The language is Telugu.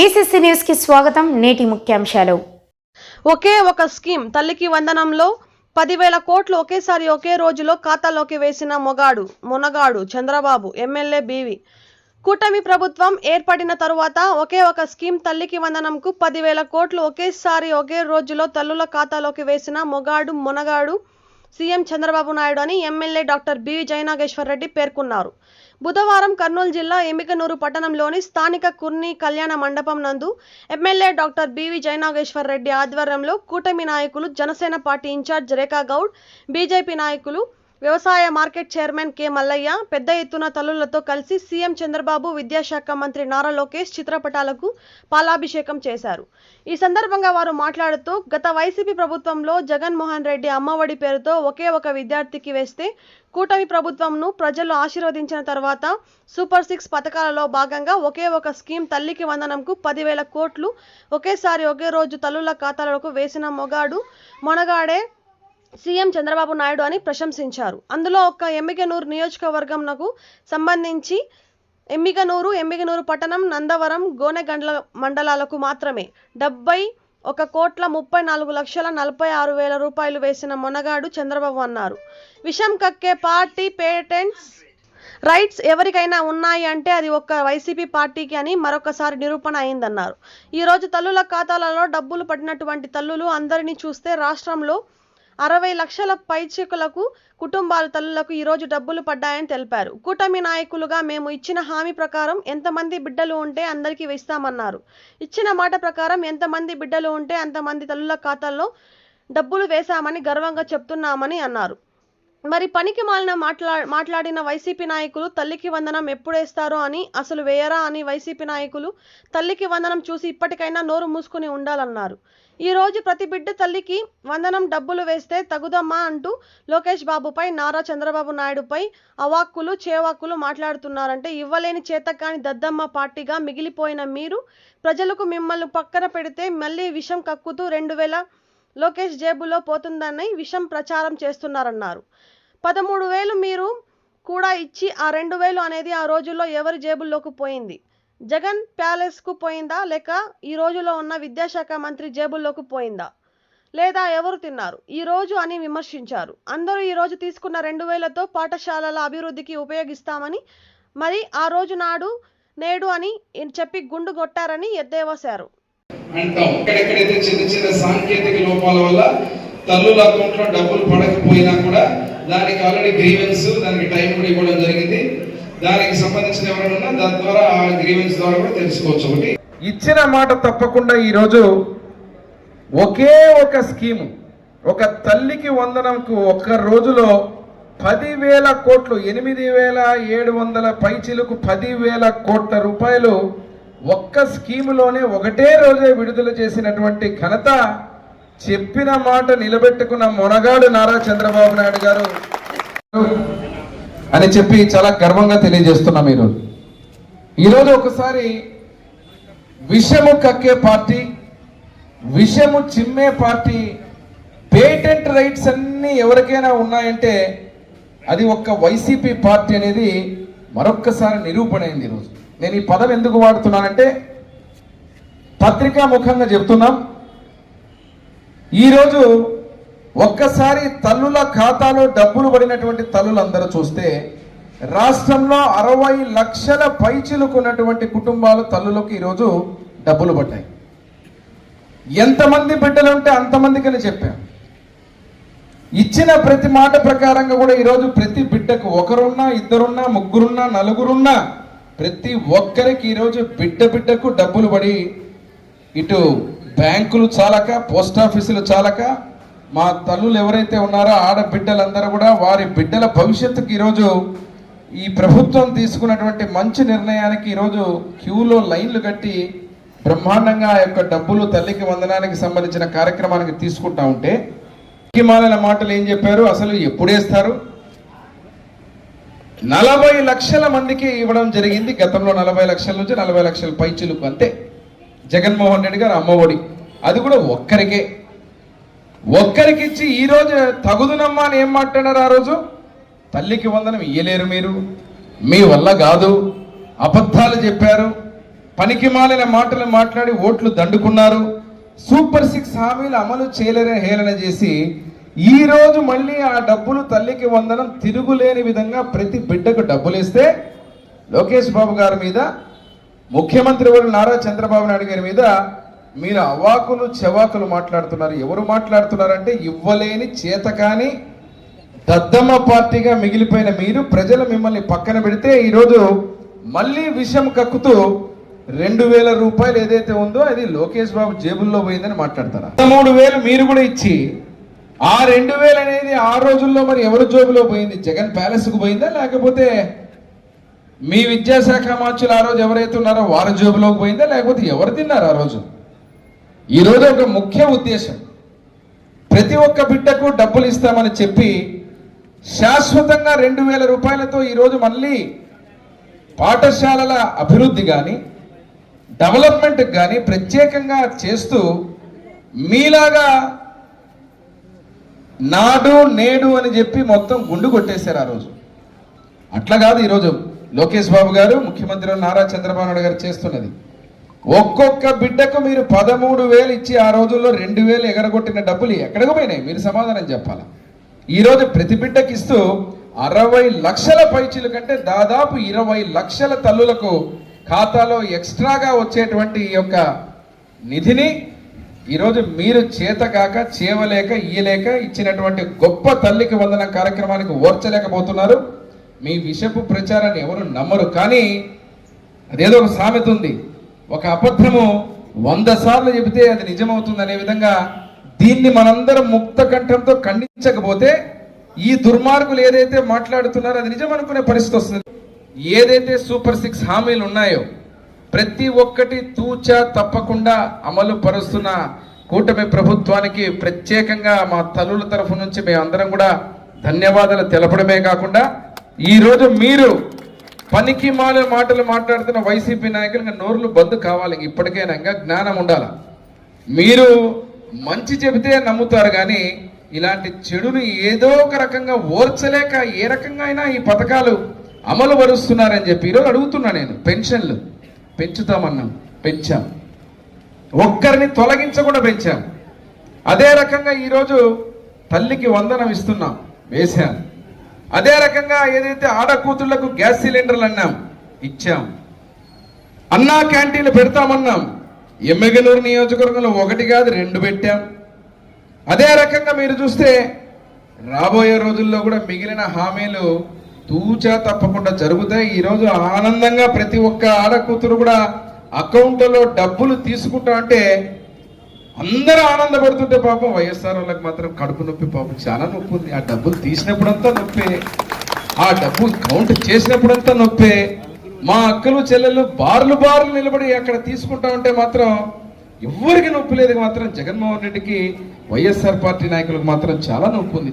బీసీసీ న్యూస్కి స్వాగతం నేటి ముఖ్యాంశాలు. ఒకే ఒక స్కీమ్ తల్లికి వందనంలో పదివేల కోట్లు ఒకేసారి ఒకే రోజులో ఖాతాలోకి వేసిన మొగాడు మునగాడు చంద్రబాబు ఎమ్మెల్యే బీవి. కూటమి ప్రభుత్వం ఏర్పడిన తరువాత ఒకే ఒక స్కీమ్ తల్లికి వందనంకు పదివేల కోట్లు ఒకేసారి ఒకే రోజులో తల్లుల ఖాతాలోకి వేసిన మొగాడు మునగాడు సీఎం చంద్రబాబు నాయుడు అని MLA doctor B Jayanageswar Reddy పేర్కొన్నారు. బుధవారం కర్నూలు జిల్లా ఎమికనూరు పట్టణంలోని స్థానిక కుర్ని కళ్యాణ మండపం నందు MLA doctor BV Jayanageswar Reddy ఆధ్వర్యంలో కూటమి నాయకులు Janasena party incharge Rekha Goud BJP నాయకులు వ్యవసాయ మార్కెట్ చైర్మన్ కె మల్లయ్య పెద్ద ఎత్తున తల్లులతో కలిసి సీఎం చంద్రబాబు విద్యాశాఖ మంత్రి నారా లోకేష్ చిత్రపటాలకు పాలాభిషేకం చేశారు. ఈ సందర్భంగా వారు మాట్లాడుతూ గత వైసీపీ ప్రభుత్వంలో జగన్మోహన్ రెడ్డి అమ్మఒడి పేరుతో ఒకే ఒక విద్యార్థికి వేస్తే కూటమి ప్రభుత్వంను ప్రజలు ఆశీర్వదించిన తర్వాత సూపర్ సిక్స్ పథకాలలో భాగంగా ఒకే ఒక స్కీమ్ తల్లికి వందనంకు పదివేల కోట్లు ఒకేసారి ఒకే రోజు తల్లుల ఖాతాలకు వేసిన మొగాడు మొనగాడే సీఎం చంద్రబాబు నాయుడు అని ప్రశంసించారు. అందులో ఒక్క ఎమ్మిగనూరు నియోజకవర్గంనకు సంబంధించి ఎమ్మికనూరు ఎమ్మికనూరు పట్టణం నందవరం గోనెగండ్ల మండలాలకు మాత్రమే డెబ్బై ఒక కోట్ల ముప్పై నాలుగు లక్షల నలభై ఆరు వేల రూపాయలు వేసిన మొనగాడు చంద్రబాబు అన్నారు. విషం కక్కే పార్టీ పేటెంట్స్ రైట్స్ ఎవరికైనా ఉన్నాయి అంటే అది ఒక్క వైసీపీ పార్టీకి అని మరొకసారి నిరూపణ అయిందన్నారు. ఈరోజు తల్లుల ఖాతాలలో డబ్బులు పడినటువంటి తల్లులు అందరినీ చూస్తే రాష్ట్రంలో అరవై లక్షల పైచికులకు కుటుంబాల తల్లులకు ఈరోజు డబ్బులు పడ్డాయని తెలిపారు. కూటమి నాయకులుగా మేము ఇచ్చిన హామీ ప్రకారం ఎంతమంది బిడ్డలు ఉంటే అందరికీ వేస్తామన్నారు. ఇచ్చిన మాట ప్రకారం ఎంతమంది బిడ్డలు ఉంటే అంతమంది తల్లుల ఖాతాల్లో డబ్బులు వేశామని గర్వంగా చెప్తున్నామని అన్నారు. మరి పనికి మాలిన మాట్లా మాట్లాడిన వైసీపీ నాయకులు తల్లికి వందనం ఎప్పుడేస్తారో అని అసలు వేయరా అని వైసీపీ నాయకులు తల్లికి వందనం చూసి ఇప్పటికైనా నోరు మూసుకుని ఉండాలన్నారు. ఈ రోజు ప్రతి బిడ్డ తల్లికి వందనం డబ్బులు వేస్తే తగుదమ్మా అంటూ లోకేష్ బాబుపై నారా చంద్రబాబు నాయుడుపై అవాక్కులు చేవాక్కులు మాట్లాడుతున్నారంటే ఇవ్వలేని చేతకాని దద్దమ్మ పార్టీగా మిగిలిపోయిన మీరు ప్రజలకు మిమ్మల్ని పక్కన పెడితే మళ్ళీ విషం కక్కుతూ రెండు వేల లోకేష్ జేబులో పోతుందని విషం ప్రచారం చేస్తున్నారన్నారు. పదమూడు వేలు మీరు కూడా ఇచ్చి ఆ రెండు వేలు అనేది ఆ రోజుల్లో ఎవరి జేబుల్లోకి పోయింది? జగన్ ప్యాలెస్కు పోయిందా? లేక ఈ రోజులో ఉన్న విద్యాశాఖ మంత్రి జేబుల్లోకి పోయిందా? లేదా ఎవరు తిన్నారు? ఈ రోజు అని విమర్శించారు. అందరూ ఈ రోజు తీసుకున్న రెండు వేలతో పాఠశాలల అభివృద్ధికి ఉపయోగిస్తామని మరి ఆ రోజు నాడు నేడు అని చెప్పి గుండు కొట్టారని ఎద్దేవాశారు అంటాం ఎక్కడెక్కడైతే చిన్న చిన్న సాంకేతిక లోపాల వల్ల తల్లుల అకౌంట్లో డబ్బులు పడకపోయినా కూడా దానికి ఆల్రెడీ గ్రీవెన్స్ దానికి టైం కూడా ఇవ్వడం జరిగింది. దానికి సంబంధించిన ఎవరైనా ఉన్నా దాని ద్వారా ఆ గ్రీవెన్స్ ద్వారా కూడా తెలుసుకోవచ్చు ఒకటి. ఇచ్చిన మాట తప్పకుండా ఈరోజు ఒకే ఒక స్కీము. ఒక తల్లికి వందనంకు ఒక్క రోజులో పదివేల కోట్లు ఎనిమిది వేల ఏడు వందల పైచిలకు పదివేల కోట్ల రూపాయలు ఒక్క స్కీములోనే ఒకటే రోజే విడుదల చేసినటువంటి ఘనత చెప్పిన మాట నిలబెట్టుకున్న మొనగాడు నారా చంద్రబాబు నాయుడు గారు అని చెప్పి చాలా గర్వంగా తెలియజేస్తున్నాం ఈరోజు ఈరోజు ఒకసారి విషము కక్కే పార్టీ విషము చిమ్మే పార్టీ పేటెంట్ రైట్స్ అన్ని ఎవరికైనా ఉన్నాయంటే అది ఒక్క వైసీపీ పార్టీ అనేది మరొక్కసారి నిరూపణ అయింది ఈరోజు. నేను ఈ పదం ఎందుకు వాడుతున్నానంటే పత్రికా ముఖంగా చెప్తున్నాం. ఈరోజు ఒక్కసారి తల్లుల ఖాతాలో డబ్బులు పడినటువంటి తల్లులందరూ చూస్తే రాష్ట్రంలో అరవై లక్షల పైచిలుకున్నటువంటి కుటుంబాలు తల్లులకు ఈరోజు డబ్బులు పడ్డాయి. ఎంతమంది బిడ్డలు ఉంటే అంతమందికని చెప్పాం. ఇచ్చిన ప్రతి మాట ప్రకారంగా కూడా ఈరోజు ప్రతి బిడ్డకు ఒకరున్నా ఇద్దరున్నా ముగ్గురున్నా నలుగురున్నా ప్రతి ఒక్కరికి ఈరోజు బిడ్డ బిడ్డకు డబ్బులు పడి ఇటు బ్యాంకులు చాలక పోస్ట్ ఆఫీసులు చాలక మా తల్లులు ఎవరైతే ఉన్నారో ఆడబిడ్డలందరూ కూడా వారి బిడ్డల భవిష్యత్తుకి ఈరోజు ఈ ప్రభుత్వం తీసుకున్నటువంటి మంచి నిర్ణయానికి ఈరోజు క్యూలో లైన్లు కట్టి బ్రహ్మాండంగా ఆ యొక్క డబ్బులు తల్లికి వందనానికి సంబంధించిన కార్యక్రమానికి తీసుకుంటా ఉంటే మాలిన మాటలు ఏం చెప్పారు? అసలు ఎప్పుడేస్తారు నలభై లక్షల మందికి ఇవ్వడం జరిగింది. గతంలో నలభై లక్షల నుంచి నలభై లక్షల పైచులకు అంతే. జగన్మోహన్ రెడ్డి గారు అమ్మఒడి అది కూడా ఒక్కరికే. ఒక్కరికి ఇచ్చి ఈ తగుదునమ్మా అని ఏం మాట్లాడారు ఆ రోజు? తల్లికి వందనం ఇయ్యలేరు మీరు. మీ వల్ల కాదు. అబద్ధాలు చెప్పారు. పనికి మాలిన మాటలు మాట్లాడి ఓట్లు దండుకున్నారు. సూపర్ సిక్స్ హామీలు అమలు చేయలేరని హేళన చేసి ఈ రోజు మళ్ళీ ఆ డబ్బులు తల్లికి వందనం తిరుగులేని విధంగా ప్రతి బిడ్డకు డబ్బులు ఇస్తే లోకేష్ బాబు గారి మీద ముఖ్యమంత్రి వారు నారా చంద్రబాబు నాయుడు గారి మీద మీరు అవాకులు చెవాకులు మాట్లాడుతున్నారు. ఎవరు మాట్లాడుతున్నారంటే ఇవ్వలేని చేత కానీ దద్దమ్మ పార్టీగా మిగిలిపోయిన మీరు ప్రజలు మిమ్మల్ని పక్కన పెడితే ఈరోజు మళ్ళీ విషయం కక్కుతూ రెండు వేల రూపాయలు ఏదైతే ఉందో అది లోకేష్ బాబు జేబుల్లో పోయిందని మాట్లాడతారా? పదమూడు వేలు మీరు కూడా ఇచ్చి ఆ రెండు వేలు అనేది ఆ రోజుల్లో మరి ఎవరి జోబులో పోయింది? జగన్ ప్యాలెస్కు పోయిందా? లేకపోతే మీ విద్యాశాఖ మార్చులు ఆ రోజు ఎవరైతే ఉన్నారో వారి జోబులోకి పోయిందా? లేకపోతే ఎవరు తిన్నారు ఆ రోజు? ఈరోజు ఒక ముఖ్య ఉద్దేశం. ప్రతి ఒక్క బిడ్డకు డబ్బులు ఇస్తామని చెప్పి శాశ్వతంగా రెండు వేల రూపాయలతో ఈరోజు మళ్ళీ పాఠశాలల అభివృద్ధి కానీ డెవలప్మెంట్కి కానీ ప్రత్యేకంగా చేస్తూ మీలాగా నాడు నేడు అని చెప్పి మొత్తం గుండు కొట్టేశారు ఆ రోజు. అట్లా కాదు ఈరోజు లోకేష్ బాబు గారు ముఖ్యమంత్రి నారా చంద్రబాబు నాయుడు గారు చేస్తున్నది. ఒక్కొక్క బిడ్డకు మీరు పదమూడు వేలు ఇచ్చి ఆ రోజుల్లో రెండు వేలు ఎగరగొట్టిన డబ్బులు ఎక్కడికి పోయినాయి? మీరు సమాధానం చెప్పాలి? ఈరోజు ప్రతి బిడ్డకి ఇస్తూ అరవై లక్షల పైచీల కంటే దాదాపు ఇరవై లక్షల తల్లులకు ఖాతాలో ఎక్స్ట్రాగా వచ్చేటువంటి ఈ యొక్క నిధిని ఈరోజు మీరు చేతకాక చేవలేక ఇయ్యలేక ఇచ్చినటువంటి గొప్ప తల్లికి వందన కార్యక్రమానికి ఓర్చలేకపోతున్నారు. మీ విషపు ప్రచారాన్ని ఎవరు నమ్మరు. కానీ అదేదో ఒక సామెత ఉంది. ఒక అబద్ధము వంద సార్లు చెబితే అది నిజమవుతుంది అనే విధంగా దీన్ని మనందరం ముక్త కంఠంతో ఖండించకపోతే ఈ దుర్మార్గులు ఏదైతే మాట్లాడుతున్నారో అది నిజం అనుకునే పరిస్థితి వస్తుంది. ఏదైతే సూపర్ సిక్స్ హామీలు ఉన్నాయో ప్రతి ఒక్కటి తూచ తప్పకుండా అమలు పరుస్తున్న కూటమి ప్రభుత్వానికి ప్రత్యేకంగా మా తల్లుల తరఫు నుంచి మేమందరం కూడా ధన్యవాదాలు తెలపడమే కాకుండా ఈరోజు మీరు పనికి మాలే మాటలు మాట్లాడుతున్న వైసీపీ నాయకులు ఇంకా బద్దు బంద్ కావాలి ఇప్పటికైనా ఇంకా జ్ఞానం ఉండాలి? మీరు మంచి చెబితే నమ్ముతారు కానీ ఇలాంటి చెడును ఏదో ఒక రకంగా ఓర్చలేక ఏ రకంగా అయినా ఈ పథకాలు అమలు పరుస్తున్నారని చెప్పి ఈరోజు అడుగుతున్నా నేను పెన్షన్లు. పెంచుతామన్నాం పెంచాం. ఒక్కరిని తొలగించకుండా పెంచాం. అదే రకంగా ఈరోజు తల్లికి వందనం ఇస్తున్నాం వేశాం. అదే రకంగా ఏదైతే ఆడకూతుళ్ళకు గ్యాస్ సిలిండర్లు అన్నాం ఇచ్చాం. అన్నా క్యాంటీన్లు పెడతామన్నాం. ఎమ్మెగనూరు నియోజకవర్గంలో ఒకటి కాదు రెండు పెట్టాం. అదే రకంగా మీరు చూస్తే రాబోయే రోజుల్లో కూడా మిగిలిన హామీలు తూచా తప్పకుండా జరుగుతాయి ఈరోజు ఆనందంగా ప్రతి ఒక్క ఆడకూతురు కూడా అకౌంట్లో డబ్బులు తీసుకుంటా అంటే అందరూ ఆనందపడుతుంటే పాపం వైఎస్ఆర్ వాళ్ళకి మాత్రం కడుపు నొప్పి పాపం చాలా నొప్పి ఉంది. ఆ డబ్బులు తీసినప్పుడంతా నొప్పే. ఆ డబ్బు కౌంట్ చేసినప్పుడంతా నొప్పే. మా అక్కలు చెల్లెలు బార్లు బార్లు నిలబడి అక్కడ తీసుకుంటా ఉంటే మాత్రం ఎవ్వరికి నొప్పి లేదు మాత్రం జగన్మోహన్ రెడ్డికి వైఎస్ఆర్ పార్టీ నాయకులకు మాత్రం చాలా నొప్పి ఉంది.